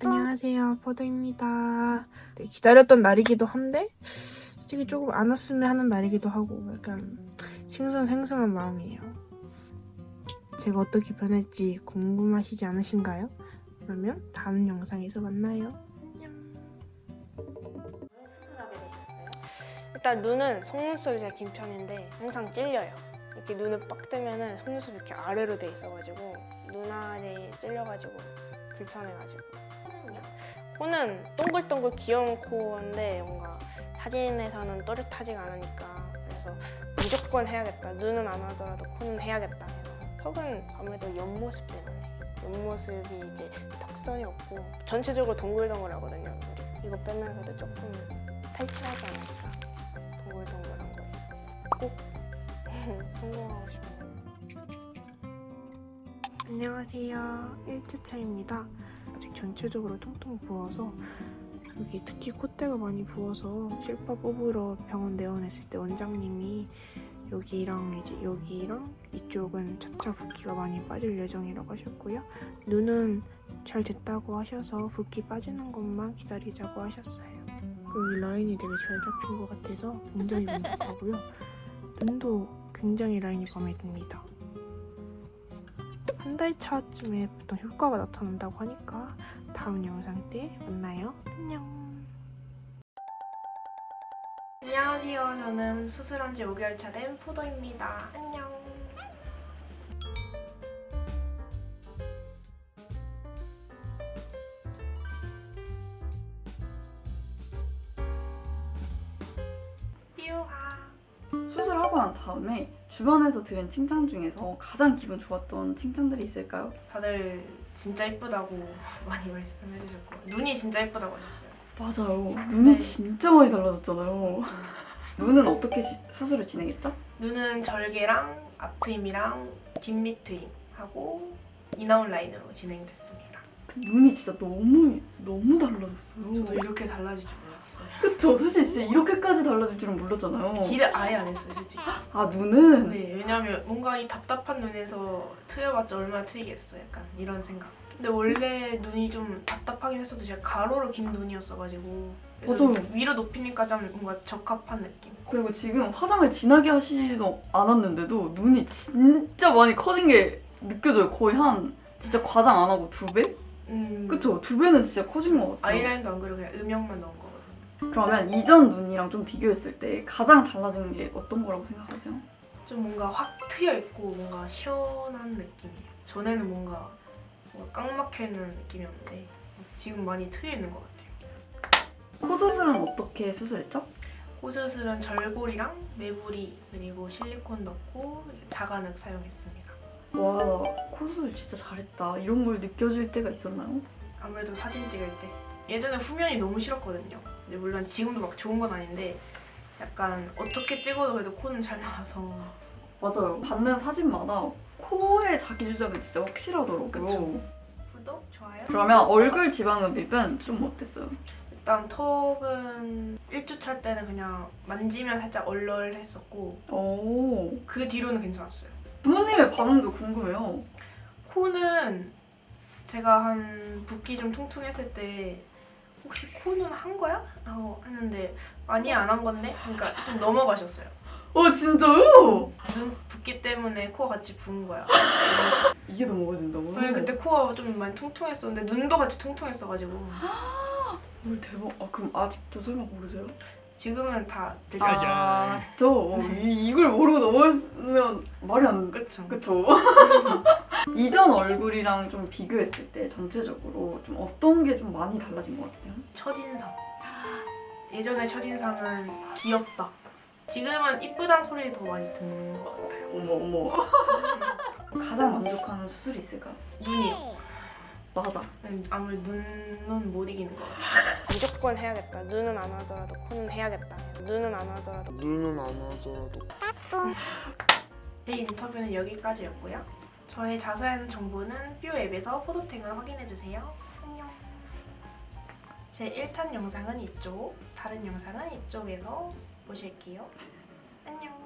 안녕하세요, 포도입니다. 네, 기다렸던 날이기도 한데, 솔직히 조금 안 왔으면 하는 날이기도 하고, 약간 싱숭생숭한 마음이에요. 제가 어떻게 변할지 궁금하시지 않으신가요? 그러면 다음 영상에서 만나요. 안녕. 일단 눈은 속눈썹이 제가 긴 편인데 항상 찔려요. 이렇게 눈을 빡 뜨면은 속눈썹이 이렇게 아래로 돼 있어가지고 눈알이 찔려가지고 불편해가지고. 코는 동글동글 귀여운 코인데 뭔가 사진에서는 또렷하지가 않으니까 그래서 무조건 해야겠다. 눈은 안 하더라도 코는 해야겠다. 해서 턱은 아무래도 옆모습 때문에. 옆모습이 이제 턱선이 없고 전체적으로 동글동글하거든요. 이거 빼면 그래도 조금 탈출하지 않을까. 동글동글한 거에서. 꼭 성공하고 싶어요 안녕하세요 1주차입니다 아직 전체적으로 통통 부어서 여기 특히 콧대가 많이 부어서 실파 뽑으러 병원 내원했을 때 원장님이 여기랑 이제 여기랑 이쪽은 차차 붓기가 많이 빠질 예정이라고 하셨고요. 눈은 잘 됐다고 하셔서 붓기 빠지는 것만 기다리자고 하셨어요. 이 라인이 되게 잘 잡힌 것 같아서 굉장히 만족하고요. 눈도 굉장히 라인이 마음에 듭니다. 한 달 차쯤에 보통 효과가 나타난다고 하니까 다음 영상 때 만나요. 안녕. 안녕하세요. 저는 수술한 지 5개월 차 된 포도입니다. 안녕. 삐우하. 수술 하고 난 다음에 주변에서 들은 칭찬 중에서 가장 기분 좋았던 칭찬들이 있을까요? 다들 진짜 이쁘다고 많이 말씀해 주셨고 눈이 진짜 이쁘다고 하셨어요. 맞아요. 눈이 네. 진짜 많이 달라졌잖아요. 눈은 어떻게 시- 수술을 진행했죠? 눈은 절개랑 앞트임이랑 뒷밑 트임 하고 이나온 라인으로 진행됐습니다. 그 눈이 진짜 너무 너무 달라졌어요. 저도 이렇게 달라질 줄 몰랐어요. 그쵸? 솔직히 진짜 이렇게까지 달라질 줄은 몰랐잖아요. 기대 아예 안 했어요, 솔직히. 아 눈은 네, 왜냐면 뭔가 이 답답한 눈에서 트여봤자 얼마나 트이겠어, 약간 이런 생각. 근데 원래 눈이 좀 답답하긴 했어도 제가 가로로 긴 눈이었어가지고 그래서 맞아요. 위로 높이니까 좀 뭔가 적합한 느낌. 그리고 지금 화장을 진하게 하시지도 않았는데도 눈이 진짜 많이 커진 게 느껴져요. 거의 한 진짜 과장 안 하고 두 배? 음, 그쵸? 두 배는 진짜 커진 것 같아요. 아이라인도 안 그리고 그냥 음영만 넣은 거거든요. 그러면 이전 눈이랑 좀 비교했을 때 가장 달라진 게 어떤 거라고 생각하세요? 좀 뭔가 확 트여 있고 뭔가 시원한 느낌이에요. 전에는 뭔가, 뭔가 깡 막혀 있는 느낌이었는데 지금 많이 트여 있는 것 같아요. 코 수술은 어떻게 수술했죠? 호수술은 절골이랑 매부리 그리고 실리콘 넣고 자간을 사용했습니다. 와, 코 수술 진짜 잘했다. 이런 걸 느껴질 때가 있었나요? 아무래도 사진 찍을 때 예전에 후면이 너무 싫었거든요. 근데 물론 지금도 막 좋은 건 아닌데 약간 어떻게 찍어도 그래도 코는 잘 나와서 맞아요. 받는 사진마다 코의 자기 주장은 진짜 확실하더라고요. 그쵸. 구독 좋아요. 그러면 얼굴 지방 흡입은 좀 어땠어요? 일단 턱은 1주차 때는 그냥 만지면 살짝 얼얼했었고 오, 그 뒤로는 괜찮았어요. 부모님의 반응도 궁금해요. 코는 제가 한 붓기 좀 퉁퉁했을 때 혹시 코는 한 거야? 라고 했는데 아니 안 한 건데? 그러니까 좀 넘어가셨어요. 어, 진짜요? 눈 붓기 때문에 코가 같이 부은 거야. 이게 넘어가진다고요? 왜 그때 코가 좀 많이 퉁퉁했었는데 눈도 같이 퉁퉁했어가지고 헐 대박. 아, 그럼 아직도 설마 모르세요? 지금은 다 들켰죠. 아, 그쵸. 이, 이걸 모르고 넘어갔으면 말이 안 그쵸. 그쵸. 이전 얼굴이랑 좀 비교했을 때 전체적으로 좀 어떤 게 좀 많이 달라진 것 같으세요? 첫인상. 예전에 첫인상은 귀엽다. 지금은 이쁘단 소리를 더 많이 듣는 것 같아요. 어머 어머. 가장 만족하는 수술이 있을까요? 눈이요. 맞아. 아무래도 눈은 못 이기는 것 같아요. 무조건 해야겠다. 눈은 안 하더라도 코는 해야겠다. 눈은 안 하더라도 눈은 안 하더라도 제 인터뷰는 여기까지였고요. 저의 자세한 정보는 뷰 앱에서 포도탱을 확인해주세요. 안녕. 제 1탄 영상은 이쪽, 다른 영상은 이쪽에서 보실게요. 안녕.